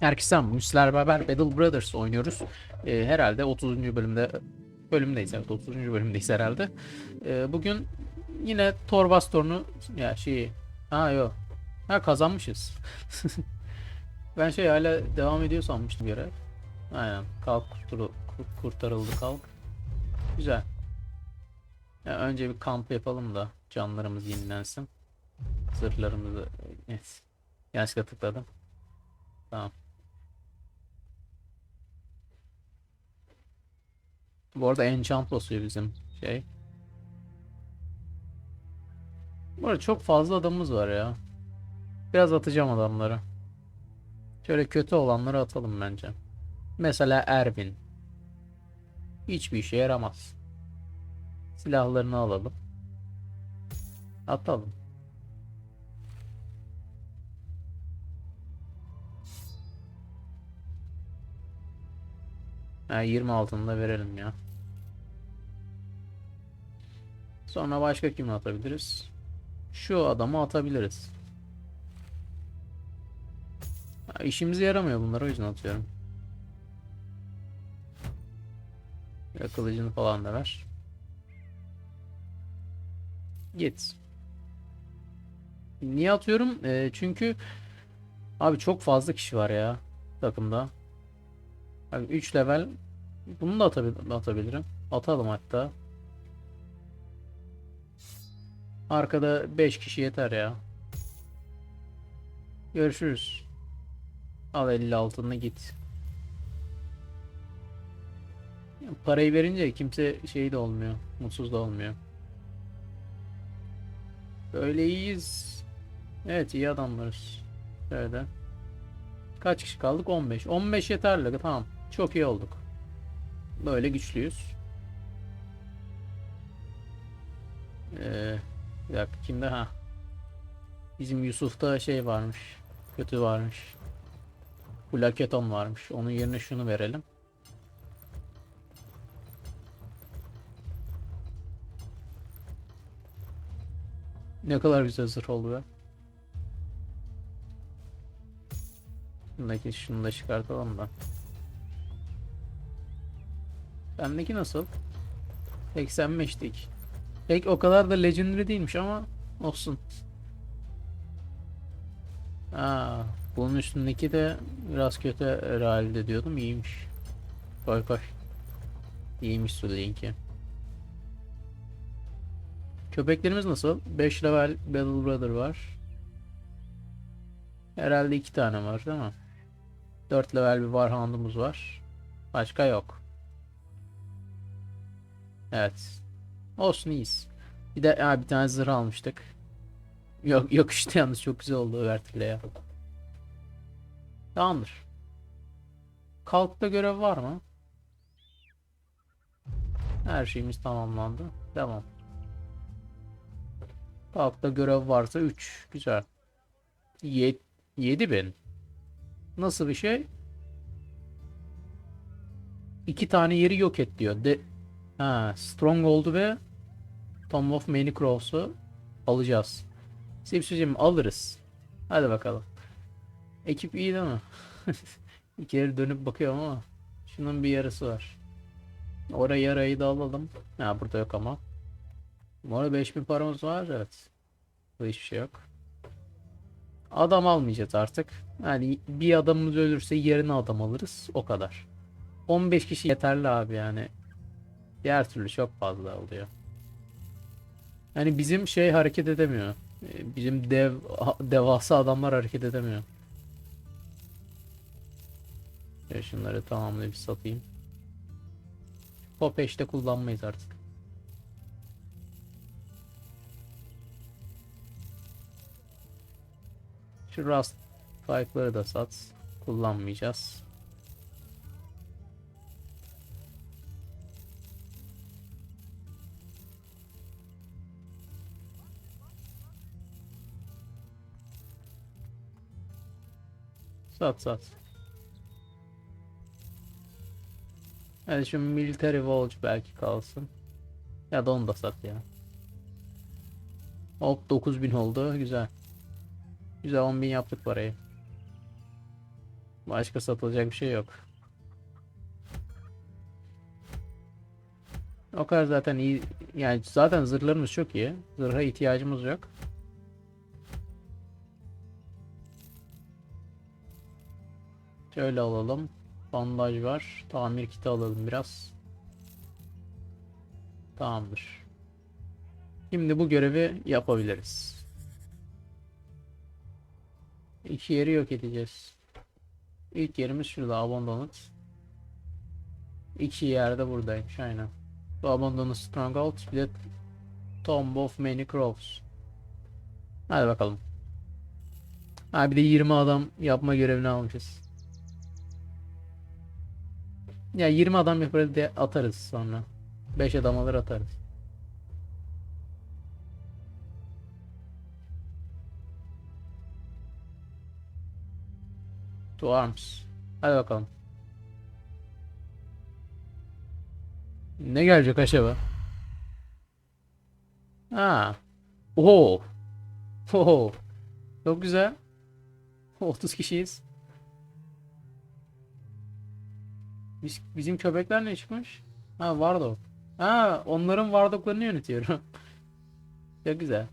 Herkese. Müsler beraber Battle Brothers oynuyoruz. Ee, herhalde 30. bölümde bölümdeyiz. Evet 30. bölümdeyiz herhalde. Ee, bugün yine Torbas torunu ya şeyi ha yok. Ha kazanmışız. ben şey hala devam ediyor sanmıştım göre. Aynen. Kalk kurtulu, kur- kurtarıldı kalk. Güzel. Ya önce bir kamp yapalım da canlarımız yenilensin. Zırhlarımızı evet. Yanlışlıkla tıkladım. Tamam. Bu arada enchant basıyor bizim şey. Bu arada çok fazla adamımız var ya. Biraz atacağım adamları. Şöyle kötü olanları atalım bence. Mesela Ervin. Hiçbir işe yaramaz. Silahlarını alalım. Atalım. Ha, 20 altında verelim ya. Sonra başka kimi atabiliriz? Şu adamı atabiliriz. Ha, işimize yaramıyor bunlar o yüzden atıyorum. Ya kılıcını falan da ver. Git. Niye atıyorum? Ee, çünkü abi çok fazla kişi var ya takımda. Abi 3 level bunu da atabil- atabilirim. Atalım hatta. Arkada 5 kişi yeter ya. Görüşürüz. Al 50 altını git. Parayı verince kimse şey de olmuyor. Mutsuz da olmuyor. Böyle iyiyiz. Evet iyi adamlarız. Şöyle. Kaç kişi kaldık? 15. 15 yeterli. Tamam. Çok iyi olduk. Böyle güçlüyüz. Ee, bir dakika kimde ha? Bizim Yusuf'ta şey varmış. Kötü varmış. Plaketon varmış. Onun yerine şunu verelim. Ne kadar güzel zırh oldu be. Bundaki şunu da çıkartalım da. Bendeki nasıl? 85'lik. Pek o kadar da legendary değilmiş ama olsun. Aa, bunun üstündeki de biraz kötü herhalde diyordum. İyiymiş. Koy koy. İyiymiş su linki. Köpeklerimiz nasıl? 5 level Battle Brother var. Herhalde iki tane var değil mi? 4 level bir Warhound'umuz var. Başka yok. Evet. Olsun iyiyiz. Bir de ha, bir tane zırh almıştık. Yok yok işte yalnız çok güzel oldu Övertil'e ya. Tamamdır. Kalkta görev var mı? Her şeyimiz tamamlandı. Devam. Kalkta görev varsa 3. Güzel. 7000. Nasıl bir şey? İki tane yeri yok et diyor. De ha, Stronghold'u ve Tomb of Many Crows'u alacağız. Sipsicim alırız. Hadi bakalım. Ekip iyi değil mi? İki yere dönüp bakıyorum ama şunun bir yarısı var. Orayı yarayı da alalım. Ha burada yok ama. Bu arada 5000 paramız var evet. Burada hiçbir şey yok. Adam almayacağız artık. Yani bir adamımız ölürse yerine adam alırız. O kadar. 15 kişi yeterli abi yani. Diğer türlü çok fazla oluyor. Yani bizim şey hareket edemiyor. Ee, Bizim dev devasa adamlar hareket edemiyor. Şöyle şunları tamamlayıp satayım. Pop işte kullanmayız artık. Şu Rust Pipe'ları da sat. Kullanmayacağız. Sat sat. Hadi şu Military Volge belki kalsın. Ya da onu da sat ya. Hop 9000 oldu. Güzel. Güzel 10.000 yaptık parayı. Başka satılacak bir şey yok. O kadar zaten iyi. Yani zaten zırhlarımız çok iyi. Zırha ihtiyacımız yok. Şöyle alalım. Bandaj var. Tamir kiti alalım biraz. Tamamdır. Şimdi bu görevi yapabiliriz. İki yeri yok edeceğiz. İlk yerimiz şurada Abandoned. İki yerde buradaymış aynen. Bu Abandoned Stronghold bir de Tomb of Many Crows. Hadi bakalım. Ha bir de 20 adam yapma görevini almışız. Ya 20 adam yaparız diye atarız sonra. 5 adam alır atarız. To arms. Hadi bakalım. Ne gelecek acaba? Ha. Oho. Oho. Çok güzel. 30 kişiyiz. Biz, bizim köpekler ne çıkmış? Ha Vardok. Ha onların Vardoklarını yönetiyorum. Çok güzel.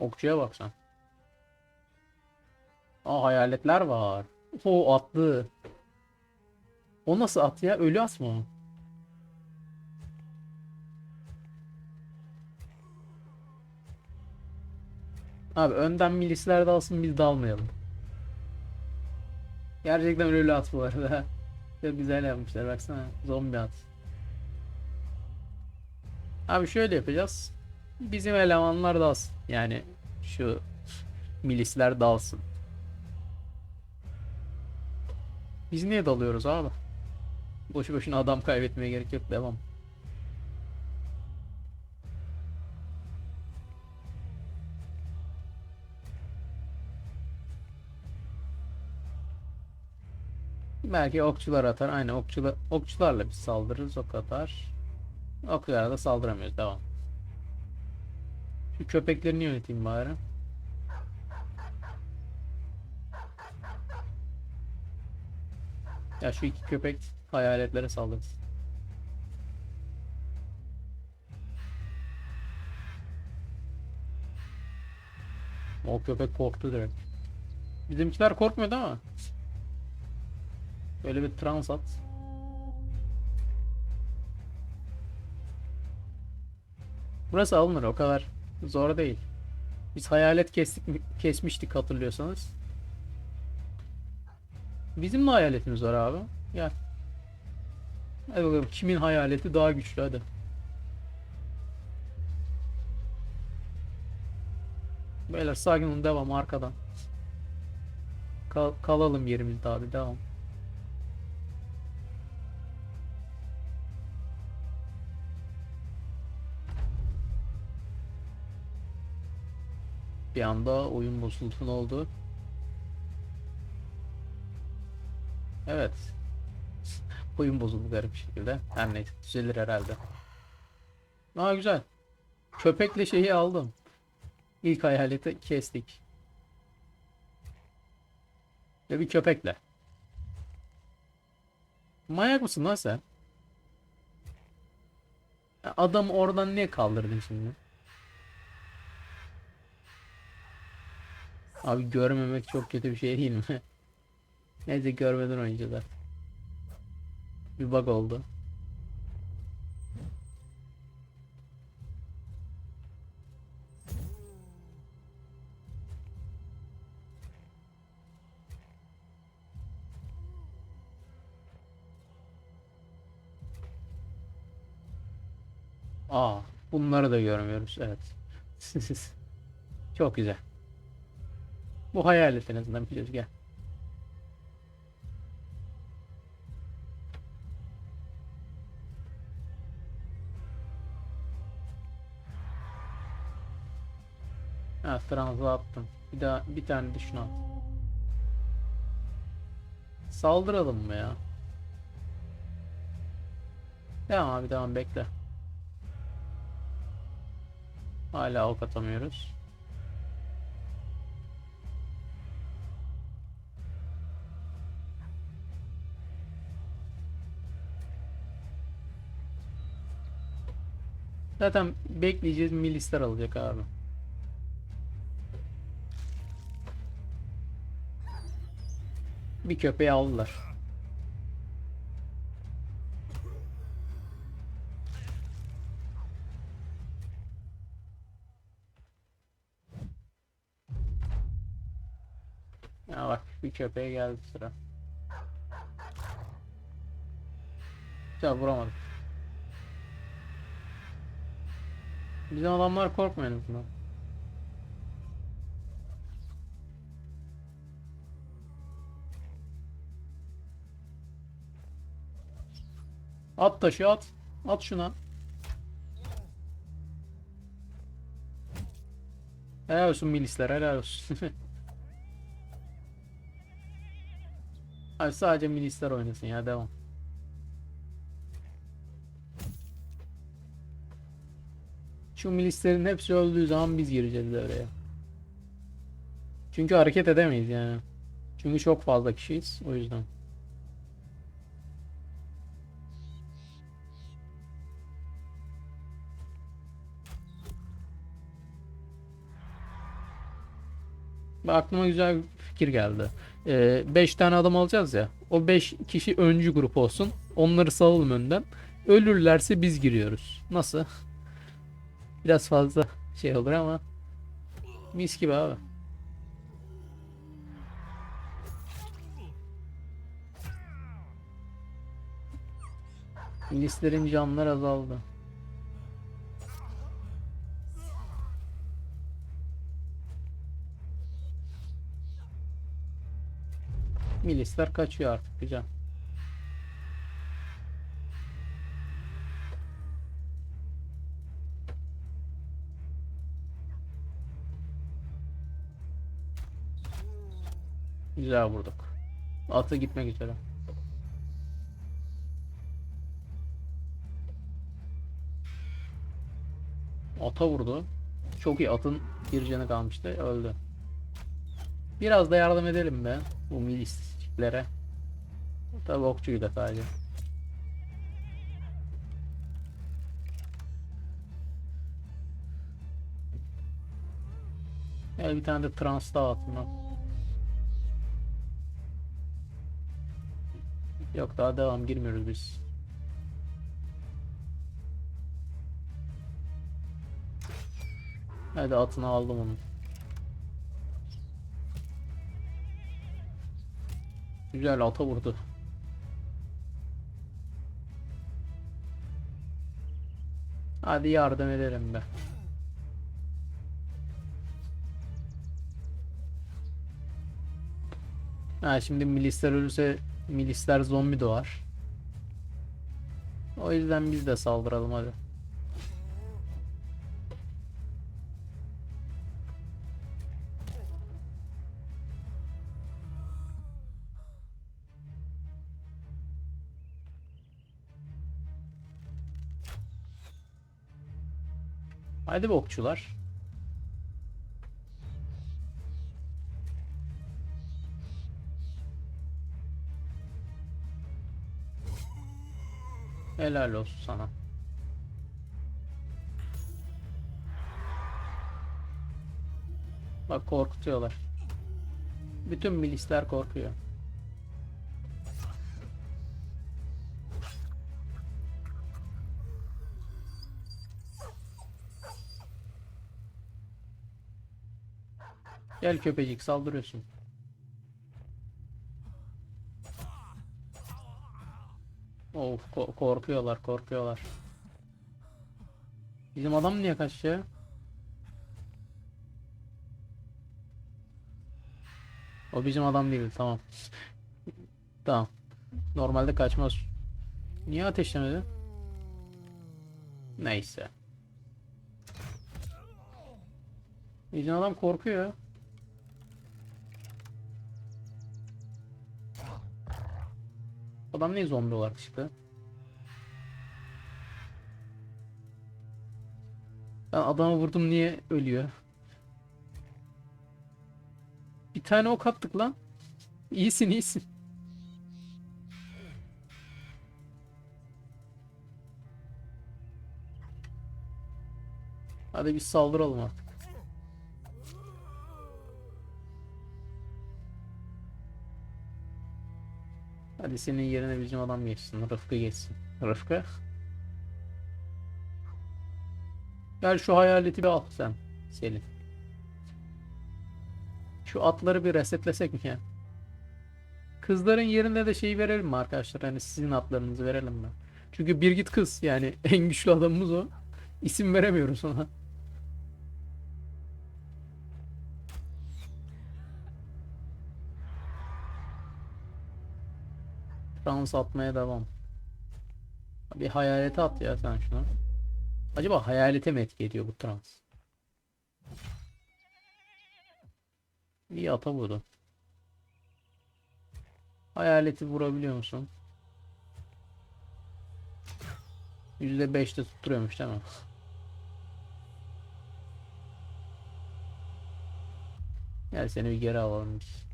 Okçuya baksan. Aa hayaletler var. O atlı. O nasıl at ya? Ölü at mı Abi önden milisler dalsın biz dalmayalım. Gerçekten ölü at bu arada. Çok güzel yapmışlar baksana. Zombi at. Abi şöyle yapacağız. Bizim elemanlar dalsın. Yani şu milisler dalsın. Biz niye dalıyoruz abi? Boşu boşuna adam kaybetmeye gerek yok. Devam. Belki okçular atar. Aynen okçular, okçularla biz saldırırız o kadar. Okçulara da saldıramıyoruz. Devam. Şu köpeklerini yöneteyim bari. Ya şu iki köpek hayaletlere saldırsın. O köpek korktu direkt. Bizimkiler korkmuyordu ama. Böyle bir trans at. Burası alınır o kadar zor değil. Biz hayalet kestik, kesmiştik hatırlıyorsanız. Bizim de hayaletimiz var abi. Gel. Hadi bakalım kimin hayaleti daha güçlü hadi. Beyler sakin olun devam arkadan. Kal- kalalım yerimizde abi devam. Bir anda oyun bozuldu oldu? Evet. Oyun bozuldu garip şekilde. Her neyse düzelir herhalde. Aa güzel. Köpekle şeyi aldım. İlk hayaleti kestik. Ve bir köpekle. Manyak mısın lan sen? Adam oradan niye kaldırdın şimdi? Abi görmemek çok kötü bir şey değil mi? Neyse görmeden oynayacağız Bir bug oldu. Aa, bunları da görmüyoruz. Evet. Çok güzel. Bu hayalet en azından biliyoruz. Gel. Ha, Fransız'a attım. Bir daha bir tane de şunu at. Saldıralım mı ya? Devam abi devam bekle. Hala ok atamıyoruz. Zaten bekleyeceğiz milisler alacak abi. Bir köpeği aldılar. Ya bak bir köpeğe geldi sıra. Ya vuramadık. Bizim adamlar korkmuyor en. At taşı at. At şuna. Helal olsun milisler helal olsun. Abi sadece milisler oynasın ya devam. Şu milislerin hepsi öldüğü zaman biz gireceğiz devreye. Çünkü hareket edemeyiz yani. Çünkü çok fazla kişiyiz o yüzden. Aklıma güzel bir fikir geldi. 5 tane adam alacağız ya. O 5 kişi öncü grup olsun. Onları salalım önden. Ölürlerse biz giriyoruz. Nasıl? Biraz fazla şey olur ama mis gibi abi. Milislerin canları azaldı. Milisler kaçıyor artık güzel. Güzel vurduk. Atı gitmek üzere. Ata vurdu. Çok iyi atın canı kalmıştı. Öldü. Biraz da yardım edelim be bu milisçiklere. Tabi okçuyu da sadece. Gel bir tane de trans daha Yok daha devam girmiyoruz biz. Hadi atını aldım onu. Güzel ata vurdu. Hadi yardım ederim be. Ha şimdi milisler ölürse milisler zombi doğar. O yüzden biz de saldıralım hadi. Hadi be Helal olsun sana. Bak korkutuyorlar. Bütün milisler korkuyor. Gel köpecik saldırıyorsun. Of ko- korkuyorlar korkuyorlar. Bizim adam niye kaçıyor? O bizim adam değil tamam. Tamam. Normalde kaçmaz. Niye ateşlemedi? Neyse. Bizim adam korkuyor. Adam ne zombi olarak çıktı? Ben adamı vurdum niye ölüyor? Bir tane ok attık lan. İyisin iyisin. Hadi bir saldıralım artık. Hadi senin yerine bizim adam geçsin. Rıfkı geçsin. Rıfkı. Gel şu hayaleti bir al sen. Selin. Şu atları bir resetlesek mi ya? Kızların yerine de şeyi verelim mi arkadaşlar? Hani sizin atlarınızı verelim mi? Çünkü bir git kız yani en güçlü adamımız o. İsim veremiyoruz ona. Trans atmaya devam. Bir hayalete at ya sen şunu. Acaba hayalete mi etki ediyor bu trans? İyi ata vurdu. Hayaleti vurabiliyor musun? %5'te tutturuyormuş değil mi? Gel seni bir geri alalım biz.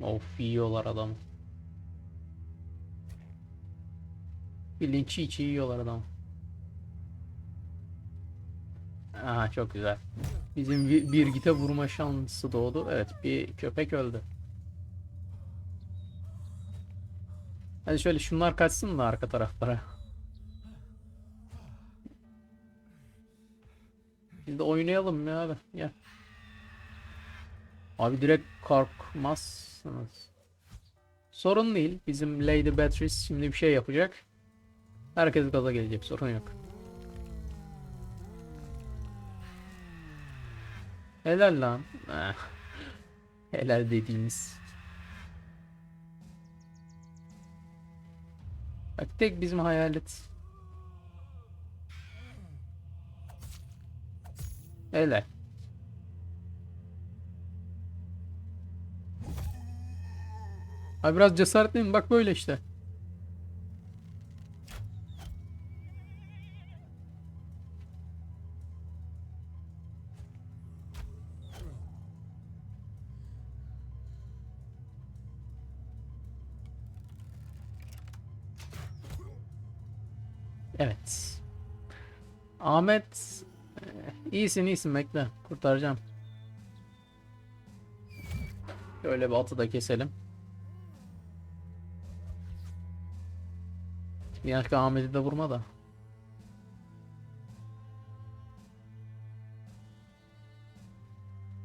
Of yiyorlar adamı. Bildiğin çiğ çiğ yiyorlar adamı. Aha çok güzel. Bizim bir, bir gite vurma şansı doğdu. Evet bir köpek öldü. Hadi şöyle şunlar kaçsın da arka taraflara. Biz de oynayalım ya abi. Gel. Abi direkt korkmazsınız. Sorun değil. Bizim Lady Beatrice şimdi bir şey yapacak. Herkes gaza gelecek. Sorun yok. Helal lan. Eh. Helal dediğimiz. Bak tek bizim hayalet. Helal. Abi biraz cesaretliyim bak böyle işte. Evet. Ahmet eh, iyisin iyisin bekle kurtaracağım. Şöyle bir atı da keselim. Yanlışlıkla Ahmet'i de vurma da.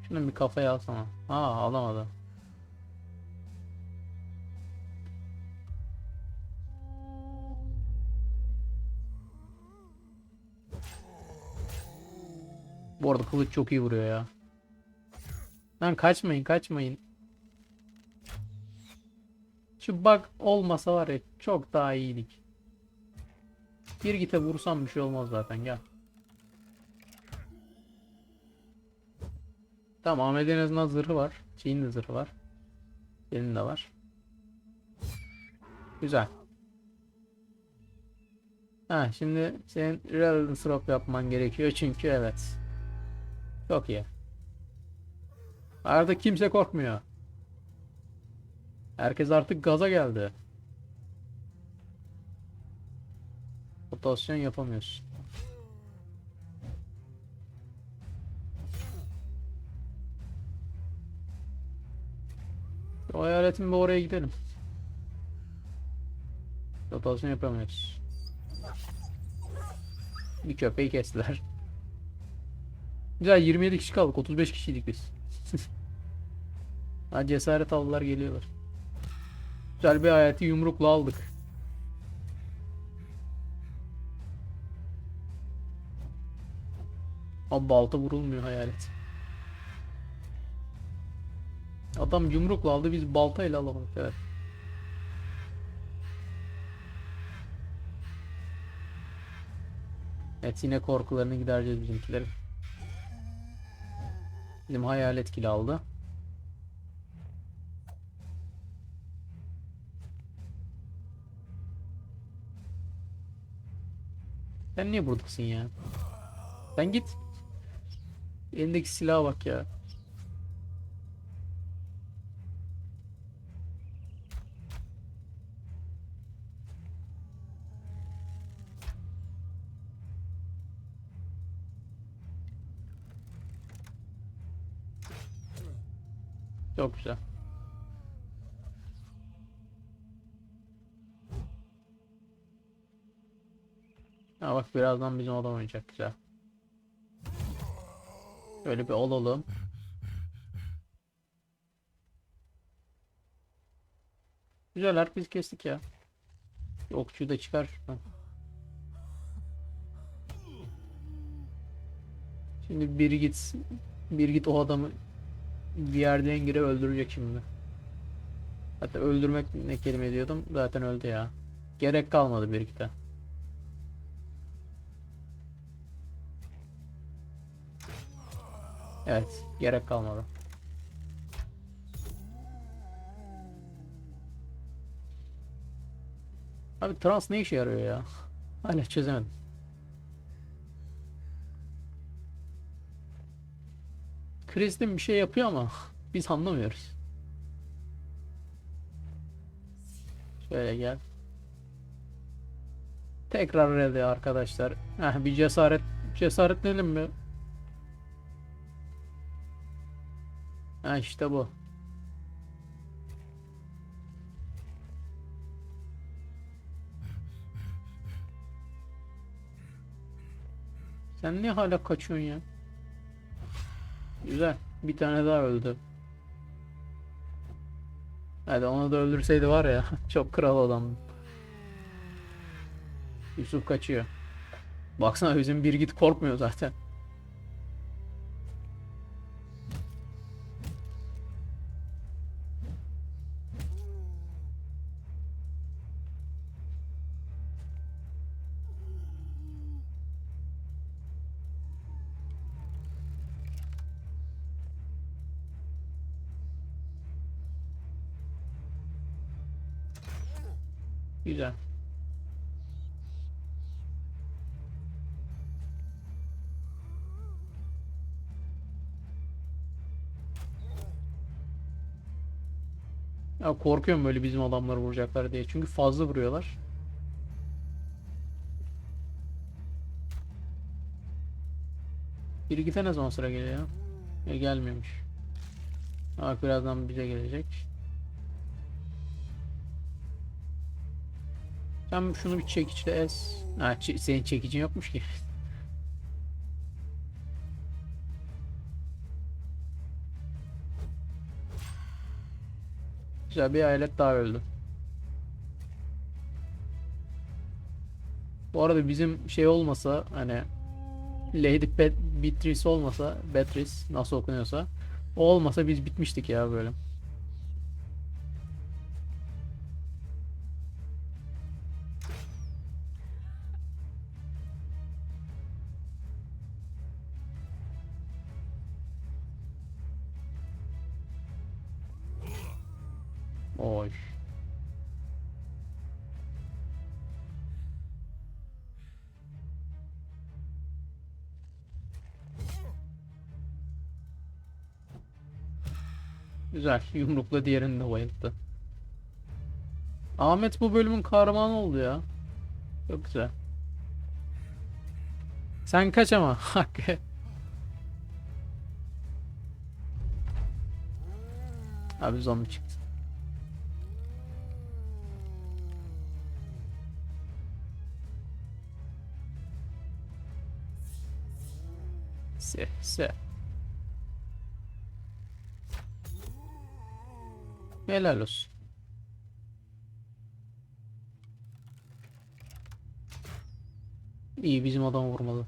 Şunu bir kafaya alsana. Aa alamadı. Bu arada kılıç çok iyi vuruyor ya. Lan kaçmayın kaçmayın. Şu bug olmasa var ya çok daha iyiydik. Bir gite vursam bir şey olmaz zaten gel. Tamam Ahmet'in en azından zırhı var. Şeyin de zırhı var. Senin de var. Güzel. Ha şimdi senin relevant swap yapman gerekiyor çünkü evet. Çok iyi. Arada kimse korkmuyor. Herkes artık gaza geldi. Rotasyon yapamıyorsun. O hayaletin bir oraya gidelim. Rotasyon yapamıyoruz. Bir köpeği kestiler. Güzel 27 kişi kaldık. 35 kişiydik biz. ha cesaret aldılar geliyorlar. Güzel bir hayatı yumrukla aldık. Abi balta vurulmuyor hayalet. Adam yumrukla aldı biz baltayla alamadık evet. Evet yine korkularını gidereceğiz bizimkilerin. Bizim hayalet kili aldı. Sen niye buradasın ya? Sen git. Elindeki silaha bak ya. Çok güzel. Ha bak birazdan bizim adam oynayacak güzel. Şöyle bir olalım. Güzel herkes kestik ya. Bir Okçuyu da çıkar. Şimdi biri git biri git o adamı bir yerden gire öldürecek şimdi. Hatta öldürmek ne kelime diyordum zaten öldü ya. Gerek kalmadı bir iki Evet, gerek kalmadı. Abi trans ne işe yarıyor ya? Hala çözemedim. Kristin bir şey yapıyor ama biz anlamıyoruz. Şöyle gel. Tekrar ready arkadaşlar. Heh, bir cesaret cesaretlenelim mi? Ha işte bu. Sen niye hala kaçıyorsun ya? Güzel. Bir tane daha öldü. Hadi onu da öldürseydi var ya. Çok kral adam. Yusuf kaçıyor. Baksana bizim bir git korkmuyor zaten. Ya korkuyorum böyle bizim adamları vuracaklar diye. Çünkü fazla vuruyorlar. Bir iki tane zaman sıra geliyor ya. Gelmiyormuş. Bak birazdan bize gelecek. Sen şunu bir çekiçle ez. Ha, senin çekicin yokmuş ki. Güzel bir alet daha öldü. Bu arada bizim şey olmasa hani Lady Bet Beatrice olmasa Beatrice nasıl okunuyorsa o olmasa biz bitmiştik ya böyle. Oy. Güzel. Yumrukla diğerini de bayılttı. Ahmet bu bölümün kahramanı oldu ya. Çok güzel. Sen kaç ama. Hakkı. Abi zombi çıktı. Se, se. Helal olsun. İyi bizim adam vurmadı.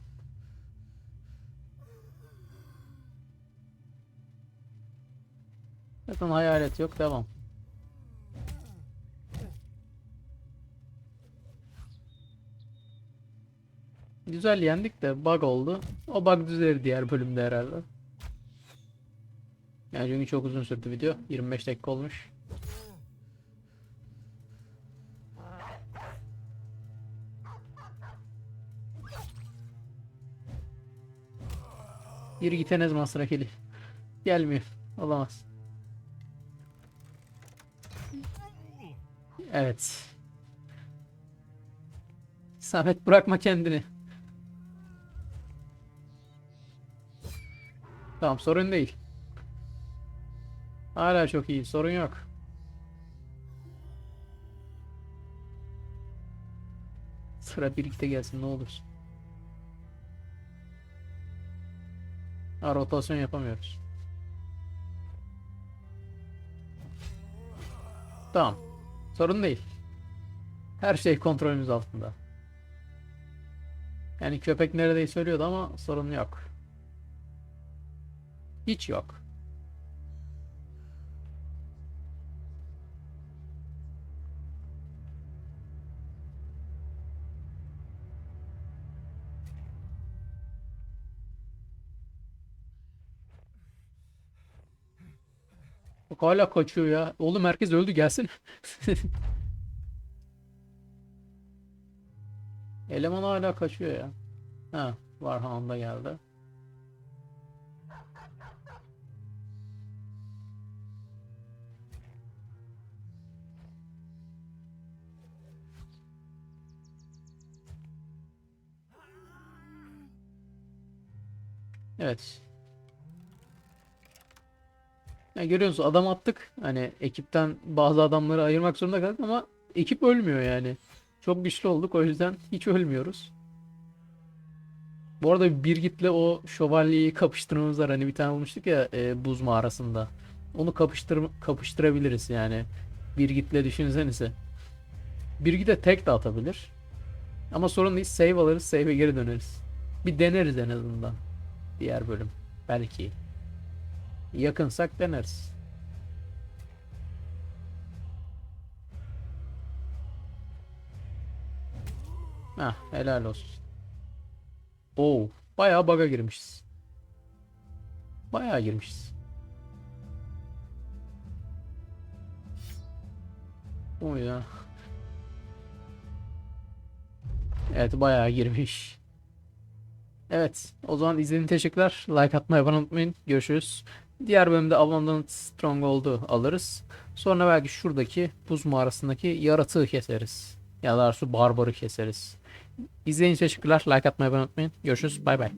Zaten hayalet yok devam. Güzel yendik de bug oldu. O bug düzelir diğer bölümde herhalde. Yani çünkü çok uzun sürdü video. 25 dakika olmuş. Yürü git Enes Masrakeli. Gelmiyor. Olamaz. Evet. Samet bırakma kendini. Tamam sorun değil. Hala çok iyi sorun yok. Sıra birlikte gelsin ne olursun. Ha, rotasyon yapamıyoruz. Tamam. Sorun değil. Her şey kontrolümüz altında. Yani köpek neredeyse ölüyordu ama sorun yok. Hiç yok. Bak hala kaçıyor ya. Oğlum herkes öldü gelsin. Eleman hala kaçıyor ya. Ha, Varhan da geldi. Evet. Ya görüyorsunuz adam attık. Hani ekipten bazı adamları ayırmak zorunda kaldık ama ekip ölmüyor yani. Çok güçlü olduk o yüzden hiç ölmüyoruz. Bu arada Birgit'le o şövalyeyi kapıştırmamız var. Hani bir tane olmuştuk ya e, buz mağarasında. Onu kapıştır kapıştırabiliriz yani. Birgit'le düşünsenize. Birgit'e tek de atabilir. Ama sorun değil. Save alırız. Save'e geri döneriz. Bir deneriz en azından. Diğer bölüm. Belki. Yakınsak deneriz. Heh, helal olsun. Oo, bayağı bug'a girmişiz. Bayağı girmişiz. Mu ya? Evet, bayağı girmiş. Evet, o zaman izlediğiniz teşekkürler. Like atmayı unutmayın. Görüşürüz. Diğer bölümde Abundant Stronghold'u alırız. Sonra belki şuradaki buz mağarasındaki yaratığı keseriz. Ya da su barbarı keseriz. İzlediğiniz teşekkürler. Like atmayı unutmayın. Görüşürüz. Bay bay.